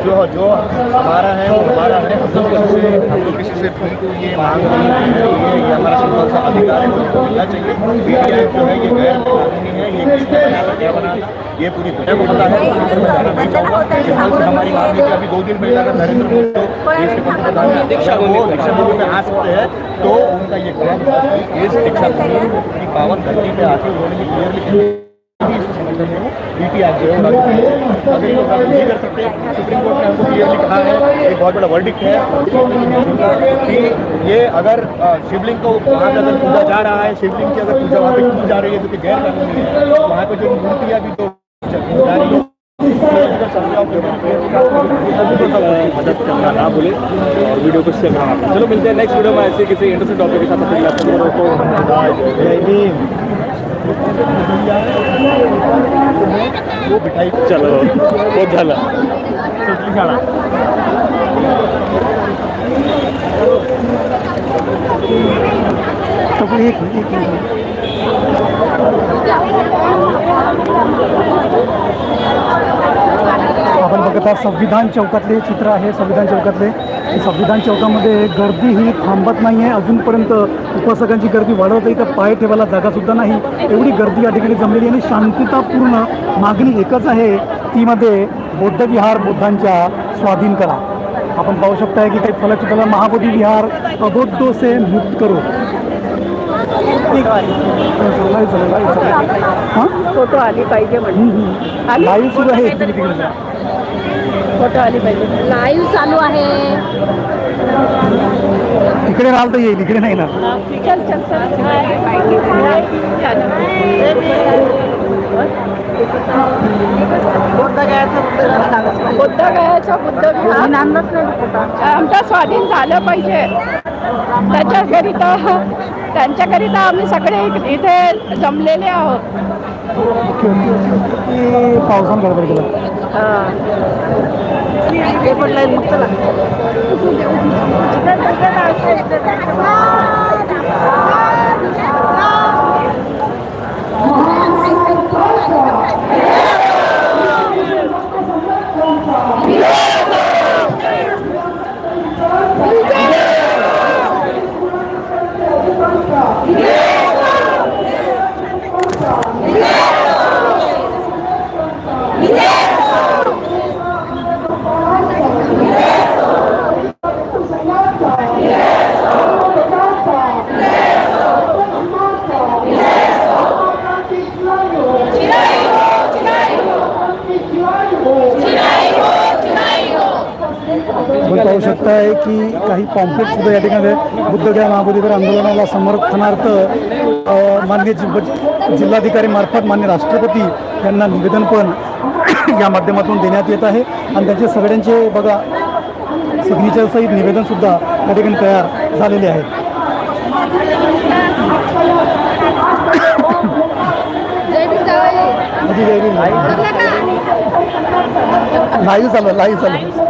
जो जो हमारा है वो हमारा है हम लोग किसी से हम लोग किसी से ये मांग नहीं है ये हमारा सिंपल सा अधिकार है चाहिए जो है ये गैर कानूनी है ये बनाया ये पूरी दुनिया को पता है हमारी मांग है कि अभी दो दिन पहले अगर नरेंद्र मोदी को दीक्षा भूमि में आ सकते हैं तो उनका ये कहना था कि इस दीक्षा पावन धरती पे आके उन्होंने जो सुप्रीम कोर्ट ने हमको कहा है एक बहुत बड़ा है कि ये अगर शिवलिंग को वहाँ पे अगर पूजा जा रहा है शिवलिंग की अगर पूजा वहाँ पे की जा रही है जो कि गैर कानूनी है तो वहाँ पे जो मूर्तियाँ भी तो जा रही है। मदद करना ना बोले और वीडियो को शेयर करना चलो मिलते हैं नेक्स्ट वीडियो में ऐसे किसी इंटरेस्टिंग टॉपिक के साथ अपने आप लोगों वो बिठाई चलो बहुत झालं सुटली शाळा आपण बघत आहात संविधान चौकातले हे चित्र आहे संविधान चौकातले. संविधान चौकामध्ये गर्दी ही थांबत नाही आहे अजूनपर्यंत उपासकांची गर्दी वाढवत आहे तर पाय ठेवायला जागासुद्धा नाही. एवढी गर्दी या ठिकाणी जमलेली आणि शांततापूर्ण मागणी एकच आहे. ती मध्ये बौद्धविहार बुद्धांच्या स्वाधीन करा. आपण पाहू शकताय की काही फलचित्राला महाबोधी विहार अबोधो से मुक्त करो. हां? फोटो आली पाहिजे लाईव्ह सुरू आहे. फोटो आली पाहिजे. लाईव्ह चालू आहे. इकडे राहिलं तर येईल इकडे नाही ना. चल चल चल बुद्ध गयाचा बुद्ध विहार आमचा स्वाधीन झालं पाहिजे. त्याच्याकरिता त्यांच्याकरिता आम्ही सगळे इथे जमलेले आहोत. पावसानं गडबड केलं? Yeah. आपण पाहू शकताय की काही पॉम्पलेट सुद्धा या ठिकाणी बुद्धगया महाबोधीकर आंदोलनाला समर्थनार्थ जि जिल्हाधिकारी मार्फत मान्य राष्ट्रपती यांना निवेदन पण या माध्यमातून देण्यात येत आहे. आणि त्यांचे सगळ्यांचे बघा सिग्नेचर सहित निवेदन सुद्धा या ठिकाणी तयार झालेले आहेत जय भीम. लाईव्ह चालू लाईव्ह चालू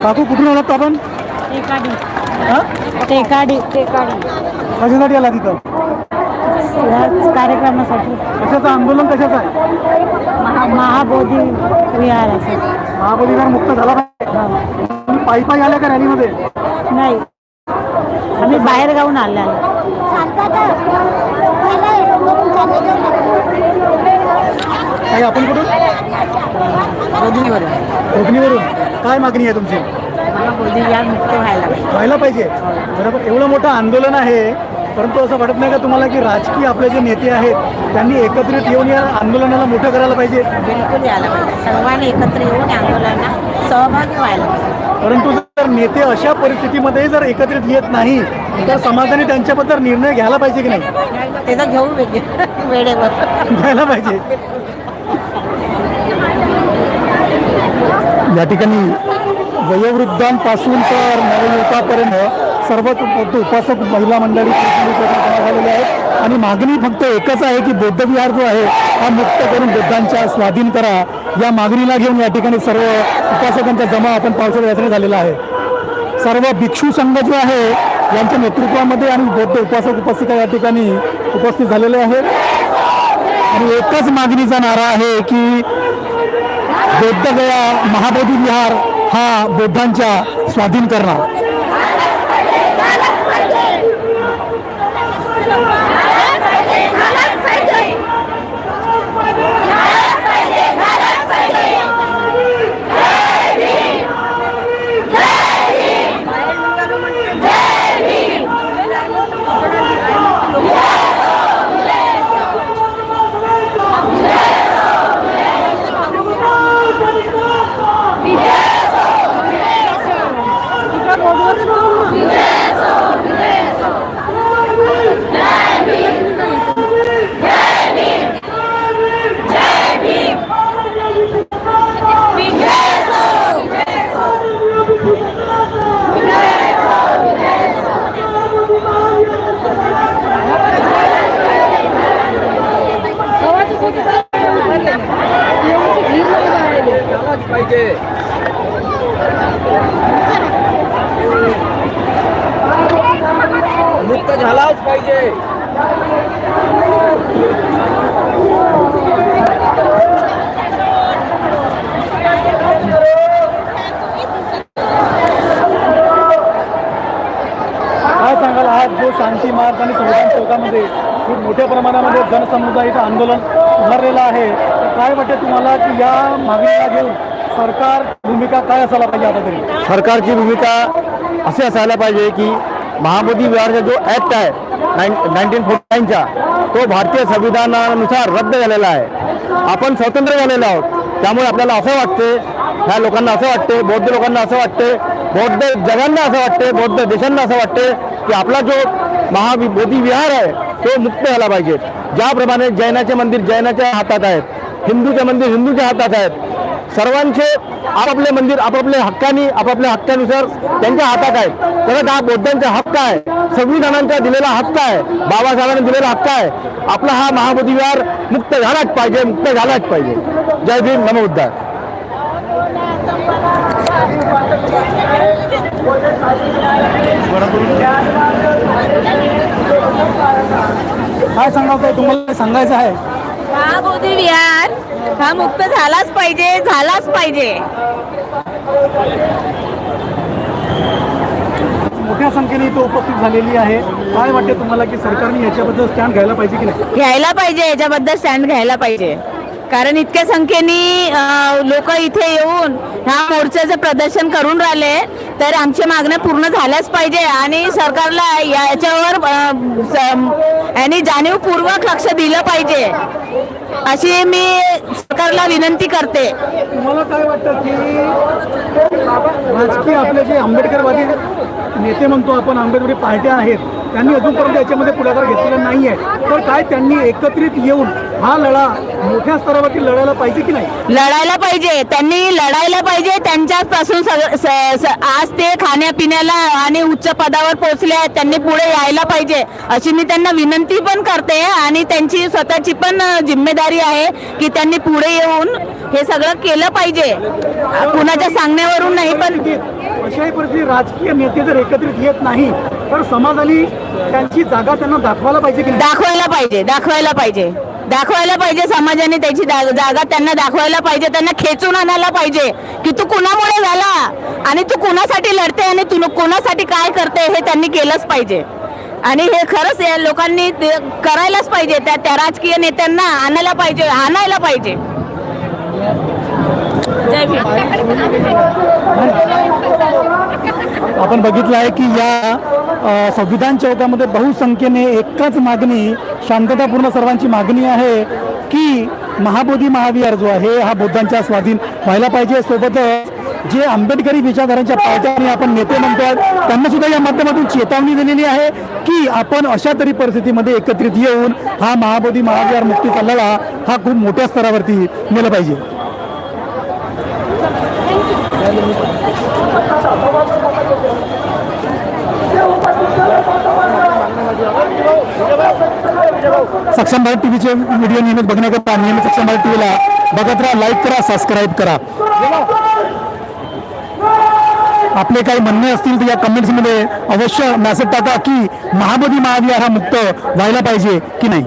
काकू कुठून आलात आपण? टेकाडी. हा? टेकाडी टेकाडी. कशासाठी आला तिथं याच कार्यक्रमासाठी. कशाचं? आंदोलन कशाचं आहे? महा महाबोधी मुक्त झाला पाहिजे. तुम्ही पायी पायी आल्या का रॅलीमध्ये? नाही. आम्ही बाहेर गाऊन आले काही आपण कुठून? कोकणीवरून. काय मागणी आहे तुमची? व्हायला. पाहिजे. बरोबर. एवढं मोठं आंदोलन आहे परंतु असं वाटत नाही का तुम्हाला की राजकीय आपले जे नेते आहेत त्यांनी एकत्रित येऊन या आंदोलनाला मोठं करायला पाहिजे? बिलकुल यायला पाहिजे. सर्वांनी एकत्र येऊन आंदोलनात सहभागी व्हायला परंतु जर नेते अशा परिस्थितीमध्ये जर एकत्रित येत नाही तर समाजाने त्यांच्याबद्दल निर्णय घ्यायला पाहिजे की नाही? ते तर घेऊ वेगळे वेळेवर. घ्यायला पाहिजे. या ठिकाणी वयोवृद्धांपासून तर नवयुवकापर्यंत सर्वच उप- उपासक महिला मंडळी झालेले आहेत. आणि मागणी फक्त एकच आहे की बौद्धविहार जो आहे हा मुक्त करून बुद्धांच्या स्वाधीन करा. या मागणीला घेऊन या ठिकाणी सर्व उपासकांचा जमा आपण पावसाळ्या यात्रेत झालेला आहे. सर्व भिक्षू संघ जे आहे यांच्या नेतृत्वामध्ये आणि बौद्ध उपासक उपासिका या ठिकाणी उपस्थित झालेले आहेत. आणि एकच मागणीचा नारा आहे की बौद्धगया महाबोधी विहार हा बौद्धांच्या स्वाधीन करणार. Hadi. सांगाल? आज जो शांती मार्ग आणि संविधान चौकामध्ये खूप मोठ्या प्रमाणामध्ये जनसमुदायाचं आंदोलन उभारलेलं आहे. तर काय वाटते तुम्हाला की या मागणीला घेऊन सरकार भूमिका काय असायला पाहिजे आता तरी? सरकारची भूमिका असे असायला पाहिजे की महाबोधी विहारचा जो ॲक्ट आहे नाईन नाईन्टीन फोर्टी नाईनचा तो भारतीय संविधानानुसार रद्द झालेला आहे. आपण स्वतंत्र झालेलो आहोत. त्यामुळे आपल्याला असं वाटते ह्या लोकांना असं वाटते बौद्ध लोकांना असं वाटते बौद्ध जगांना असं वाटते बौद्ध देशांना असं वाटते की आपला जो महाबोधी विहार आहे तो मुक्त झाला पाहिजे. ज्याप्रमाणे जैनाचे मंदिर जैनाच्या हातात आहेत हिंदूचे मंदिर हिंदूच्या हातात आहेत सर्वांचे आपापले मंदिर आपापल्या हक्कानी आपापल्या हक्कानुसार त्यांच्या हातात आहेत तसंच हा बौद्धांचा हक्क आहे. संविधानांचा दिलेला हक्क आहे. बाबासाहेबांनी दिलेला हक्क आहे. आपला हा महाबोधी विहार मुक्त झालाच पाहिजे मुक्त झालाच पाहिजे. जय भीम नमो बुद्धाय काय सांगाल काय तुम्हाला सांगायचं आहे? हा मोदी विहार हा मुक्त झालाच पाहिजे झालाच पाहिजे. मोठ्या संख्येने इथं उपस्थित झालेली आहे. काय वाटते तुम्हाला की सरकारने याच्याबद्दल स्टँड घ्यायला पाहिजे की नाही? घ्यायला पाहिजे याच्याबद्दल स्टँड घ्यायला पाहिजे. कारण इतक्या संख्येने लोक इथे येऊन ह्या मोर्चाचं प्रदर्शन करून राहिले. तर आमच्या मागण्या पूर्ण झाल्याच पाहिजे आणि सरकारला याच्यावर यांनी जाणीवपूर्वक लक्ष दिलं पाहिजे. अशी मी सरकारला विनंती करते. तुम्हाला काय वाटतं की राजकीय आपले जे आंबेडकरवादी नेते म्हणतो आपण आंबेडकरी पार्ट्या आहेत त्यांनी अजूनपर्यंत याच्यामध्ये पुढाकार घेतलेला नाही आहे तर काय त्यांनी एकत्रित येऊन हा लढा मोठ्या स्तरावरती लढायला पाहिजे की नाही? लढायला पाहिजे. त्यांनी लढायला पाहिजे. त्यांच्यापासून सग- स- स- आज ते खाण्यापिण्याला आणि उच्च पदावर पोहोचले आहेत. त्यांनी पुढे यायला पाहिजे. अशी मी त्यांना विनंती पण करते आणि त्यांची स्वतःची पण अ, जिम्मेदारी आहे की त्यांनी पुढे येऊन हे सगळं केलं पाहिजे. अ, कुणाच्या सांगण्यावरून नाही पण अशाही परिस्थिती राजकीय नेते जर एकत्रित येत नाही तर समाजाने त्यांची जागा त्यांना दाखवायला पाहिजे की नाही? दाखवायला पाहिजे दाखवायला पाहिजे. दाखवायला पाहिजे समाजाने त्याची जा- जागा त्यांना दाखवायला पाहिजे त्यांना खेचून आणायला पाहिजे की तू कुणामुळे झाला? आणि तू कुणासाठी लढते आणि तू कुणासाठी काय करते हे त्यांनी केलंच पाहिजे. आणि हे खरंच या लोकांनी ते करायलाच पाहिजे त्या त्या राजकीय नेत्यांना आणायला पाहिजे आणायला पाहिजे. आपण बघितलं आहे की या संविधान चौकामध्ये बहुसंख्येने एकच मागणी शांततापूर्ण सर्वांची मागणी आहे की महाबोधी महाविहार जो आहे हा बुद्धांच्या स्वाधीन व्हायला पाहिजे. सोबतच जे आंबेडकरी विचारधारांच्या पार्ट्याने आपण नेते म्हणतोय त्यांना सुद्धा या माध्यमातून चेतावणी दिलेली आहे की आपण अशा तरी परिस्थितीमध्ये एकत्रित येऊन हा महाबोधी महाविहार मुक्तीचा लढा हा खूप मोठ्या स्तरावरती नेला पाहिजे. सक्षम भारत टीव्हीचे व्हिडिओ नियमित बघण्याकरता नियमित सक्षम भारत टीव्हीला बघत राहा लाईक करा सबस्क्राईब करा. आपले काही म्हणणे असतील तर या कमेंट्समध्ये अवश्य मॅसेज टाका की महाबोधी महाविहार हा मुक्त व्हायला पाहिजे की नाही?